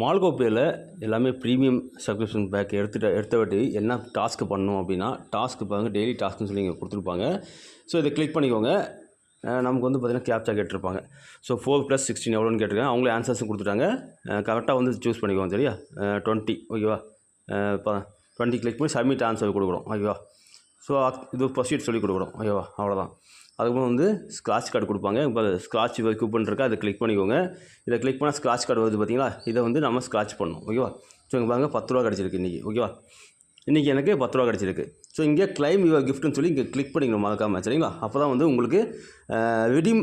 மால்கோப்பேயில் எல்லாமே premium subscription back எடுத்துட்ட எடுத்தவாட்டி என்ன டாஸ்க்கு பண்ணணும் அப்படின்னா டாஸ்க்கு பாருங்க டெய்லி டாஸ்க்னு சொல்லி இங்கே கொடுத்துருப்பாங்க. ஸோ இதை கிளிக் பண்ணிக்கோங்க. நமக்கு வந்து பார்த்திங்கன்னா கேப்சா கேட்டிருப்பாங்க. ஸோ ஃபோர் ப்ளஸ் சிக்ஸ்டீன் எவ்வளோன்னு கேட்டிருக்காங்க. அவங்களே ஆன்சர்ஸும் கொடுத்துட்டாங்க. கரெக்டாக வந்து சூஸ் பண்ணிக்கோங்க சரியா? டுவெண்ட்டி ஓகேவா இப்போ டுவெண்ட்டி கிளிக் பண்ணி சப்மிட் ஆன்சர் கொடுக்குறோம் ஓகேவா ஸோ இது ப்ரொசீட் சொல்லி கொடுக்குறோம் ஓகேவா அவ்வளோதான் அதுக்கப்புறம் வந்து ஸ்க்ராட்ச் கார்டு கொடுப்பாங்க. இப்போ ஸ்க்ராட்ச் கூப்பன் இருக்கா அதை கிளிக் பண்ணிக்கோங்க. இதை கிளிக் பண்ணால் ஸ்க்ராட்ச் கார்டு வருது பார்த்தீங்களா இதை வந்து நம்ம ஸ்க்ராட்ச் பண்ணணும். ஓகேவா ஸோ இங்கே பாருங்க பத்து ரூபா கிடச்சிருக்கு இன்றைக்கி ஓகேவா இன்றைக்கி எனக்கு பத்து ரூபா கிடச்சிருக்கு. ஸோ இங்கே கிளைம் யுவர் கிஃப்ட்னு சொல்லி இங்கே கிளிக் பண்ணிக்கணும் மறக்காம சரிங்களா? அப்போ தான் வந்து உங்களுக்கு விடிம்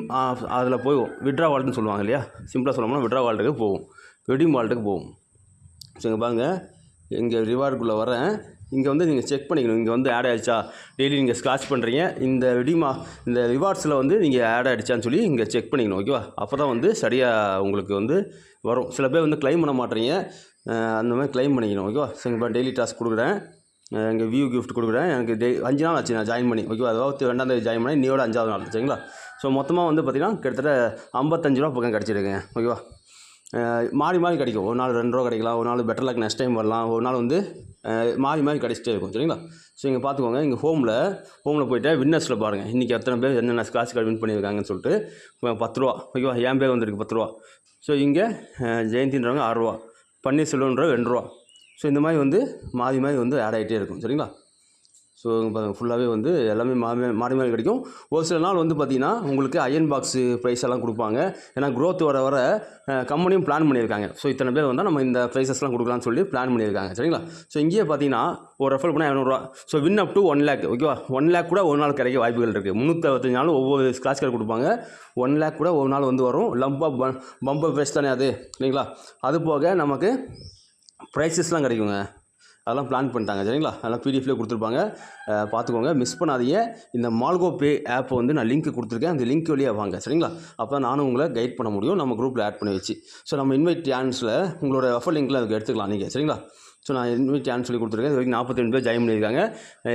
அதில் போகும் விட்ரா வால்ட்னு சொல்லுவாங்க இல்லையா? சிம்பிளாக சொல்லணும்னா விட்ரா வால்ட்டுக்கு போகும். விடிம் வால்ட்டுக்கு போகும். ஸோ இங்கே பாருங்கள் இங்கே ரிவார்டுக்குள்ளே வரேன் இங்கே வந்து நீங்கள் செக் பண்ணிக்கணும். இங்கே வந்து ஆட் ஆகிடுச்சா டெய்லி நீங்கள் ஸ்க்ராச் பண்ணுறீங்க இந்த விடிமா இந்த ரிவார்ட்ஸில் வந்து நீங்கள் ஆட் ஆகிடுச்சான்னு சொல்லி இங்கே செக் பண்ணிக்கணும் ஓகேவா அப்போ தான் வந்து சரியாக உங்களுக்கு வந்து வரும். சில பேர் வந்து க்ளைம் பண்ண மாட்டேறீங்க அந்த மாதிரி க்ளைம் பண்ணிக்கணும் ஓகேவா சரி இப்போ டெய்லி டாஸ்க் கொடுக்குறேன். எங்கள் வியூ கிஃப்ட் கொடுக்குறேன். எனக்கு டே அஞ்சு நாள் ஆச்சு நான் ஜாயின் பண்ணி ஓகேவா அதாவது ரெண்டாந்தேதி ஜாயின் பண்ணி இன்னையோட அஞ்சாவது நாள் சரிங்களா? ஸோ மொத்தமாக வந்து பார்த்திங்கன்னா கிட்டத்தட்ட ஐம்பத்தஞ்சு ரூபா பக்கம் கிடச்சிருக்குங்க ஓகேவா மாறி மாறி கிடைக்கும். ஒரு நாள் ரெண்டு ரூபா கிடைக்கலாம் ஒரு நாள் பெட்டர் லக் நெக்ஸ்ட் டைம் வரலாம். ஒரு நாள் வந்து மாறி மாறி கிடைச்சிட்டே இருக்கும் சரிங்களா? ஸோ இங்கே பார்த்துக்கோங்க இங்கே ஹோமில் ஹோமில் போயிட்டு வின்னர்ஸில் பாருங்கள் இன்றைக்கி எத்தனை பேர் என்னென்ன ஸ்க்ராட்ச் கார்டு வின் பண்ணியிருக்காங்கன்னு சொல்லிட்டு பத்து ரூபா ஓகேவா? என் பேர் வந்திருக்கு பத்து ரூபா. ஸோ இங்கே ஜெயந்தின்றவங்க ஆறுரூவா பன்னீர்செல்வன்ற ரெண்டு ரூபா. ஸோ இந்த மாதிரி வந்து மாறி மாறி வந்து ஆட் ஆகிட்டே இருக்கும் சரிங்களா? ஸோ பாருங்கள் ஃபுல்லாகவே வந்து எல்லாமே மாமே மாறி மாறி கிடைக்கும். ஒரு சில நாள் வந்து பார்த்திங்கன்னா உங்களுக்கு அயன் பாக்ஸு ப்ரைஸ் எல்லாம் கொடுப்பாங்க. ஏன்னா க்ரோத் வர வர கம்பெனியும் பிளான் பண்ணியிருக்காங்க. ஸோ இத்தனை பேர் வந்தால் நம்ம இந்த ப்ரைஸஸ்லாம் கொடுக்கலாம்னு சொல்லி பிளான் பண்ணியிருக்காங்க. சரிங்களா? ஸோ இங்கேயே பார்த்தீங்கன்னா ஒரு ரெஃபர் பண்ணால் இரநூறுவா so win up to one lakh ஓகேவா ஒன் லேக் கூட ஒரு நாள் கிடைக்க வாய்ப்புகள் இருக்குது முந்நூற்றி நாள் ஒவ்வொரு ஸ்க்ராட்ச் கார்டு கொடுப்பாங்க. ஒன் லேக் கூட ஒரு நாள் வந்து வரும். லம்பாக பம்பர் ப்ரைஸ் தானே அது. இல்லைங்களா அது போக நமக்கு ப்ரைஸஸ்லாம் கிடைக்குங்க. அதெல்லாம் பிளான் பண்ணிட்டாங்க சரிங்களா? அதெல்லாம் பிடிஎஃப்லேயே கொடுத்துருப்பாங்க. பார்த்துக்கோங்க மிஸ் பண்ணாதீங்க. இந்த மால்கோ பே ஆப்பை வந்து நான் லிங்க் கொடுத்துருக்கேன். அந்த லிங்க் வழியாக வாங்க சரிங்களா? அப்போ நானும் உங்களை கைட் பண்ண முடியும். நம்ம குரூப்பில் ஆட் பண்ணி வச்சு. ஸோ நம்ம இன்வைட் சான்ஸில் உங்களோட ரெஃபர் லிங்க்கில் அதுக்கு எடுத்துக்கலாம் நீங்கள் சரிங்களா? ஸோ நான் இன்வைட் சான்ஸ் சொல்லி கொடுத்துருக்கேன். இது வரைக்கும் நாற்பத்தி ரெண்டு பேர் ஜாயின் பண்ணியிருக்காங்க.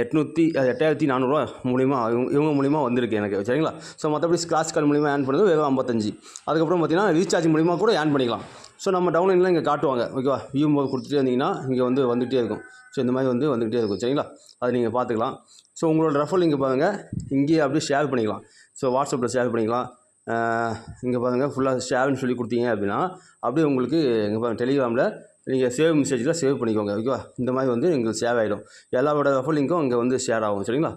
எட்நூற்றி எட்டாயிரத்தி நானூறுரூவா மூலிமா இவங்க இவங்க மூலிமா வந்திருக்கு எனக்கு சரிங்களா? ஸோ மற்றபடி ஸ்க்ராச் கார்டு மூலிமா ஆன் பண்ணது வெறும் ஐம்பத்தஞ்சு. அதுக்கப்புறம் பார்த்தீங்கன்னா ரீசார்ஜ் மூலிமா கூட ஆன் பண்ணிக்கலாம். ஸோ நம்ம டவுன்லைன்லாம் இங்கே காட்டுவாங்க. ஓகேவா வியூ போது கொடுத்துட்டே இருந்தீங்கன்னா இங்கே வந்து வந்துகிட்டே இருக்கும். ஸோ இந்த மாதிரி வந்து வந்துகிட்டே இருக்கும். சரிங்களா? அது நீங்கள் பார்த்துக்கலாம். ஸோ உங்களோட ரெஃபர் இங்கே பாருங்கள் இங்கேயே அப்படியே ஷேர் பண்ணிக்கலாம். ஸோ வாட்ஸ்அப்பில் ஷேர் பண்ணிக்கலாம். இங்கே பாருங்கள் ஃபுல்லாக ஷேர்னு சொல்லி கொடுத்தீங்க அப்படின்னா அப்படியே உங்களுக்கு இங்கே பாருங்கள் டெலிகிராமில் நீங்கள் சேவ் மெசேஜில் சேவ் பண்ணிக்கோங்க. ஓகேவா இந்த மாதிரி வந்து எங்களுக்கு சேவ் ஆகிடும் எல்லாரோட ரெஃபர் லிங்க்கும் இங்கே வந்து ஷேர் ஆகும். சரிங்களா?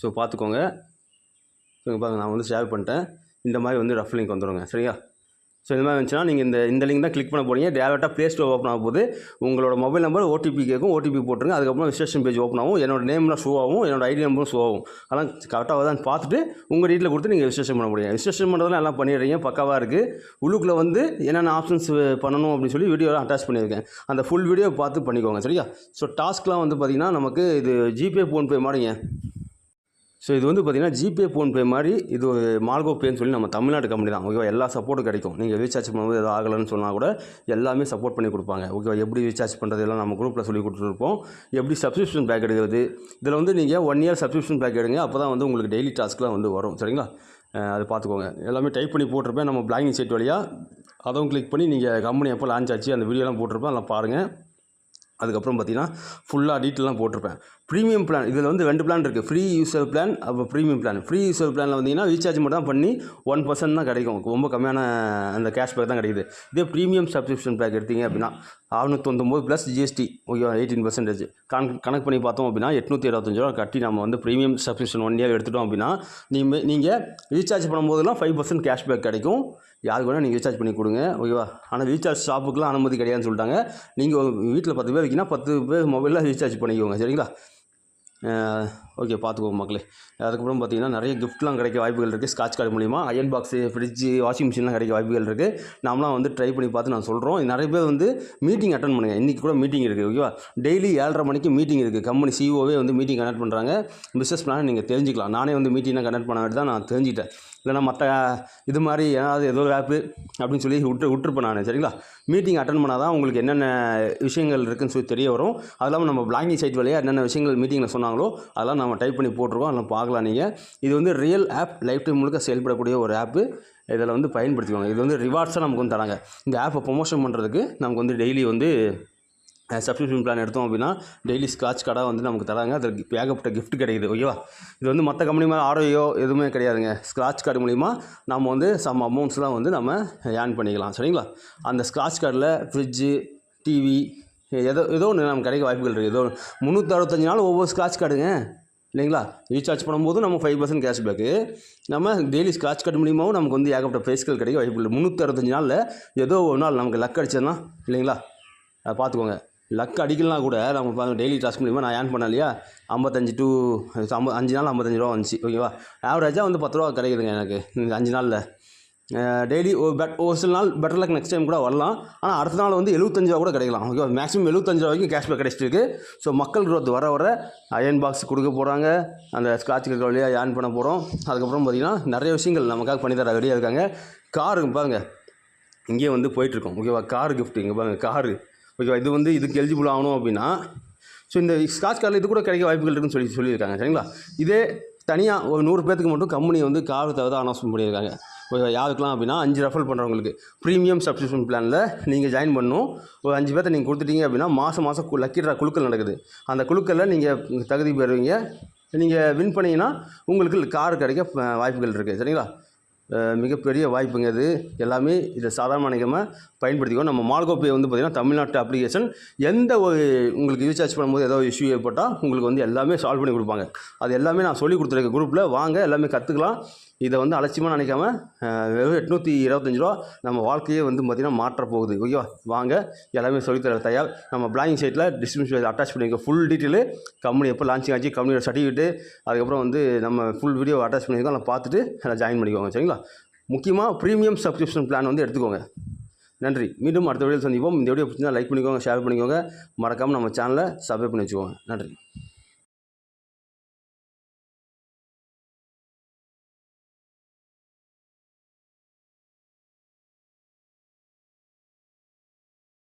ஸோ பார்த்துக்கோங்க. ஸோ இங்கே பாருங்கள் நான் வந்து ஷேர் பண்ணிட்டேன். இந்த மாதிரி வந்து ரெஃபர் லிங்க் வந்துடுங்க சரியா? ஸோ இந்த மாதிரி இருந்துச்சுன்னா நீங்கள் இந்த இந்த லிங்க் தான் கிளிக் பண்ண போகிறீங்க டேரெக்டாக ப்ளே ஸ்டோர் ஓப்பன் ஆகும் போது உங்களோட மொபைல் நம்பர் ஓடிபி கேட்கும். ஓடிபி போட்டுருங்க. அதுக்கப்புறம் ரிஜிஸ்ட்ரேஷன் பேஜ் ஓப்பன் ஆகும். என்னோட நேம்லாம் ஷோ ஆகும். என்னோட ஐடி நம்பரும் ஷோ ஆகும். அதெல்லாம் கரெக்டாக தான் பார்த்துட்டு உங்கள் டீட்டில் கொடுத்து நீங்கள் ரிஜிஸ்ட்ரேஷன் பண்ண முடியும். ரிஜிஸ்ட்ரேஷன் பண்ணுறதுலாம் எல்லாம் பண்ணிடுறீங்க. பக்காவாக இருக்குது உள்ளுக்குள்ளே வந்து என்னென்ன ஆப்ஷன்ஸ் பண்ணணும் அப்படின்னு சொல்லி வீடியோலாம் அட்டாச் பண்ணியிருக்கேன். அந்த ஃபுல் வீடியோ பார்த்து பண்ணிக்கோங்க. சரியா? ஸோ டாஸ்க்லாம் வந்து பார்த்திங்கன்னா நமக்கு இது ஜிபே ஃபோன்பே மாதிரிங்க. ஸோ இது வந்து பார்த்தீங்கன்னா ஜிபே ஃபோன்பே மாதிரி இது ஒரு மால்கோ பேன்னு சொல்லி நம்ம தமிழ்நாடு கம்பெனி தான். ஓகேவா எல்லா சப்போர்ட்டும் கிடைக்கும். நீங்கள் ரீசார்ஜ் பண்ணும்போது எதாவது ஆகலைன்னு சொன்னால் கூட எல்லாமே சப்போர்ட் பண்ணி கொடுப்பாங்க. ஓகேவா எப்படி ரீசார்ஜ் பண்ணுறது எல்லாம் நம்ம குரூப்பில் சொல்லி கொடுத்துருப்போம். எப்படி சப்ஸ்கிரிப்ஷன் பேக் எடுக்கிறது? இதில் வந்து நீங்கள் ஒன் இயர் சப்ஸ்கிரிப்ஷன் பேக் எடுங்க. அப்போ தான் வந்து உங்களுக்கு டெய்லி டாஸ்க்லாம் வந்து வரும். சரிங்களா? அது பார்த்துக்கோங்க எல்லாமே டைப் பண்ணி போட்டிருப்பேன். நம்ம பிளாங்கிங் சைட் வழியாக அதுவும் கிளிக் பண்ணி நீங்கள் கம்பெனி எப்போ லான்ச் ஆச்சு அந்த வீடியோலாம் போட்டிருப்பேன். அதெல்லாம் பாருங்கள் அதுக்கப்புறம் பார்த்தீங்கன்னா ஃபுல்லாக டீட்டெயிலாம் போட்டிருப்பேன். ப்ரீமியம் பிளான் இதில் வந்து ரெண்டு பிளான் இருக்குது ஃப்ரீ யூசர் பிளான் அப்புறம் ப்ரீமியம் பிளான் ஃப்ரீ யூசர் பிளானில் வந்தீங்கன்னா ரீசார்ஜ் மட்டும் தான் பண்ணி ஒன் பர்சன்ட் தான் கிடைக்கும். ரொம்ப கம்மியான அந்த கேஷ்பேக் தான் கிடைக்குது. இதே ப்ரீமியம் சப்ஸ்கிரிப்ஷன் பேக் எடுத்தீங்க அப்படின்னா அறுநூத்தொம்பது ப்ளஸ் ஜிஎஸ்டி ஓகேவா எயிட்டீன் பர்சன்டேஜ் கணக்கு கணக்கு பண்ணி பார்த்தோம் அப்படின்னா எட்நூற்றி இருபத்தஞ்சு ரூபா கட்டி நம்ம வந்து ப்ரீமியம் சப்ஸ்கிரிப்ஷன் ஒன் இயர் எடுத்துட்டோம் அப்படின்னா நீங்கள் நீங்கள் ரீசார்ஜ் பண்ணும்போதெல்லாம் ஃபைவ் பர்சன்ட் கேஷ்பேக் கிடைக்கும். யாருக்கு வேணால் நீங்கள் ரீசார்ஜ் பண்ணி கொடுங்க ஓகேவா ஆனால் ரீசார்ஜ் ஷாப்புக்குலாம் அனுமதி கிடையாதுன்னு சொல்லிட்டாங்க. நீங்கள் வீட்டில் பத்து பேர் வைக்கினா பத்து பேர் மொபைலில் ரீசார்ஜ் பண்ணிக்கோங்க சரிங்களா? ஓகே பார்த்துக்கோங்க மக்களே. அதுக்கப்புறம் பார்த்தீங்கன்னா நிறைய கிஃப்ட்லாம் கிடைக்க வாய்ப்புகள் இருக்குது ஸ்காட்ச் கார்டு மூலிமா அயன் பாக்ஸு ஃப்ரிட்ஜு வாஷிங் மிஷின்லாம் கிடைக்க வாய்ப்புகள் இருக்குது நாமலாம் வந்து ட்ரை பண்ணி பார்த்து நான் சொல்கிறோம் நிறைய பேர் வந்து மீட்டிங் அட்டன் பண்ணுங்கள் இன்றைக்கி கூட மீட்டிங் இருக்குது ஓகேவா டெய்லி ஏழரை மணிக்கு மீட்டிங் இருக்குது கம்பெனி சிஓவே வந்து மீட்டிங் கனெக்ட் பண்ணுறாங்க பிஸ்னஸ் பிளான் நீங்கள் தெரிஞ்சுக்கலாம். நானே வந்து மீட்டிங்லாம் கனெக்ட் பண்ண தான் நான் தெரிஞ்சுக்கிட்டேன். இல்லைன்னா மற்ற இது மாதிரி ஏதாவது ஏதோ ஆப்பு அப்படின்னு சொல்லி விட்டு விட்டுருப்பேன் நான் சரிங்களா? மீட்டிங் அட்டன் பண்ணால் தான் உங்களுக்கு என்னென்ன விஷயங்கள் இருக்குன்னு சொல்லி தெரிய வரும். அது இல்லாமல் நம்ம பிளாங்கிங் சைட் வழியாக என்னென்ன விஷயங்கள் மீட்டிங்கில் சொன்னாங்களோ அதெல்லாம் நம்ம டைப் பண்ணி போட்டிருக்கோம். அதெல்லாம் பார்க்கலாம் நீங்கள் இது வந்து ரியல் ஆப் லைஃப் டைம் முழுக்க செயல்படக்கூடிய ஒரு ஆப்பு இதில் வந்து பயன்படுத்திக்கோங்க. இது வந்து ரிவார்ட்ஸாக நமக்கு வந்து தராங்க. இந்த ஆப்பை ப்ரொமோஷன் பண்ணுறதுக்கு நமக்கு வந்து டெய்லி வந்து சப்ஸ்கிரிப்ஷன் பிளான் எடுத்தோம் அப்படின்னா டெய்லி ஸ்க்ராட்ச் கார்டாக வந்து நமக்கு தராங்க. அதில் ஏகப்பட்ட கிஃப்ட் கிடைக்குது. ஓகேவா? இது வந்து மற்ற கம்பெனி மேலே ஆரோயோ எதுவுமே கிடையாதுங்க. ஸ்க்ராட்ச் கார்டு மூலிமா நம்ம வந்து சம் அமௌண்ட்ஸ்லாம் வந்து நம்ம ஏர்ன் பண்ணிக்கலாம். சரிங்களா? அந்த ஸ்க்ராட்ச் கார்டில் ஃப்ரிட்ஜு டிவி ஏதோ ஏதோ ஒன்று நமக்கு கிடைக்க வாய்ப்புகள் இருக்குது ஏதோ முந்நூற்றி அறுபத்தஞ்சு நாள் ஒவ்வொரு ஸ்க்ராட்ச் கார்டுங்க இல்லைங்களா? ரீசார்ஜ் பண்ணும்போது நம்ம ஃபைவ் பர்சன்ட் கேஷ்பேக்கு நம்ம டெய்லி ஸ்க்ராட்ச் கார்டு மூலியமாகவும் நமக்கு வந்து ஏகப்பட்ட பிரைஸ்கள் கிடைக்க வாய்ப்புகள் முந்நூற்றி அறுபத்தஞ்சு நாளில் ஏதோ ஒரு நாள் நமக்கு லக் அடிச்சதுன்னா இல்லைங்களா? பார்த்துக்கோங்க. லக் அடிக்கலாம் கூட நம்ம டெய்லி டாஸ்க் மூலிமா நான் ஏர்ன் பண்ணேன் இல்லையா? ஐம்பத்தஞ்சு டூ ஐம்பது அஞ்சு நாள் ஐம்பத்தஞ்சு ரூபா வந்துச்சு ஓகேவா ஆவரேஜாக வந்து பத்து ரூபா கிடைக்குதுங்க எனக்கு இந்த அஞ்சு நாளில். டெய்லி ஒரு பெட் ஒரு சில நாள் பெட்டர் லக் நெக்ஸ்ட் டைம் கூட வரலாம். ஆனால் அடுத்த நாள் வந்து எழுபத்தஞ்சு ரூபா கூட கிடைக்கலாம் ஓகேவா மேக்ஸிமம் எழுபத்தஞ்சு ரூபா வரைக்கும் கேஷ்பேக் கிடைச்சிருக்கு. ஸோ மக்கள் குரோத் வர வர அயன் பாக்ஸ் கொடுக்க போகிறாங்க அந்த ஸ்க்ராட்ச் கார்டு வழியாக ஏர்ன் பண்ண போகிறோம் அதுக்கப்புறம் பார்த்திங்கன்னா நிறைய விஷயங்கள் நமக்காக பண்ணி தர ரெடியாக இருக்காங்க. காரு பாருங்க. இங்கேயே வந்து போயிட்டுருக்கோம் ஓகேவா கார் கிஃப்ட் இங்கே பாருங்க காரு ஓகேவா இது வந்து இதுக்கு எலிஜிபிள் ஆகணும் அப்படின்னா ஸோ இந்த ஸ்காட்ச் காரில் இது கூட கிடைக்க வாய்ப்புகள் இருக்குன்னு சொல்லி சொல்லியிருக்காங்க சரிங்களா? இதே தனியாக ஒரு நூறு பேர்த்துக்கு மட்டும் கம்பெனி வந்து கார் தவிர அனௌன்ஸ்மெண்ட் பண்ணியிருக்காங்க. ஓகேவா யாருக்கெல்லாம் அப்படின்னா அஞ்சு ரெஃபர் பண்ணுறவங்களுக்கு ப்ரீமியம் சப்ஸ்கிரிப்ஷன் பிளானில் நீங்கள் ஜாயின் பண்ணணும். ஒரு அஞ்சு பேர்த்த நீங்கள் கொடுத்துட்டீங்க அப்படின்னா மாதம் மாதம் லக்கி குழுக்கள் நடக்குது. அந்த குழுக்களில் நீங்கள் தகுதி பெறுவீங்க. நீங்கள் வின் பண்ணிங்கன்னா உங்களுக்கு கார் கிடைக்க வாய்ப்புகள் இருக்குது சரிங்களா? மிகப்பெரிய வாய்ப்புங்க இது. எல்லாமே இதை சாதாரண நினைக்காமல் பயன்படுத்திக்கோ நம்ம மால்கோப்பே வந்து பார்த்திங்கன்னா தமிழ்நாட்டு அப்ளிகேஷன் எந்த ஒரு உங்களுக்கு ரீசார்ஜ் பண்ணும்போது ஏதோ இஷ்யூ ஏற்பட்டால் உங்களுக்கு வந்து எல்லாமே சால்வ் பண்ணி கொடுப்பாங்க. அது எல்லாமே நான் சொல்லி கொடுத்துருக்கேன் குரூப்பில் வாங்க எல்லாமே கற்றுக்கலாம் இதை வந்து அலட்சியமாக நினைக்காம வெறும் எட்நூற்றி இருபத்தஞ்சி ரூபா நம்ம வாழ்க்கையே வந்து பார்த்திங்கன்னா மாற்ற போகுது. ஓகேவா? வாங்க எல்லாமே சொல்லித்தர தயார். நம்ம பிளாகிங் சைட்டில் டிஸ்கிரிப்ஷன் அட்டாச் பண்ணியிருக்க ஃபுல் டீட்டெயிலு கம்பெனி எப்போ லான்ச்சிங் ஆச்சு கம்பெனியோட சர்டிஃபிகேட்டு அதுக்கப்புறம் வந்து நம்ம ஃபுல் வீடியோ அட்டாச் பண்ணியிருக்கோம் அதை பார்த்துட்டு அதில் ஜாயின் பண்ணிக்கோங்க. சரிங்களா? முக்கியமாக ப்ரீமியம் சப்ஸ்கிரிப்ஷன் பிளான் வந்து எடுத்துக்கோங்க. நன்றி. மீண்டும் அடுத்த வீடியோ சந்திப்போம். இந்த வீடியோ பிடிச்சிருந்தா லைக் பண்ணிக்கோங்க ஷேர் பண்ணிக்கோங்க. மறக்காமல் நம்ம சேனலை சப்ஸ்கிரைப் பண்ணி வச்சுக்கோங்க. நன்றி.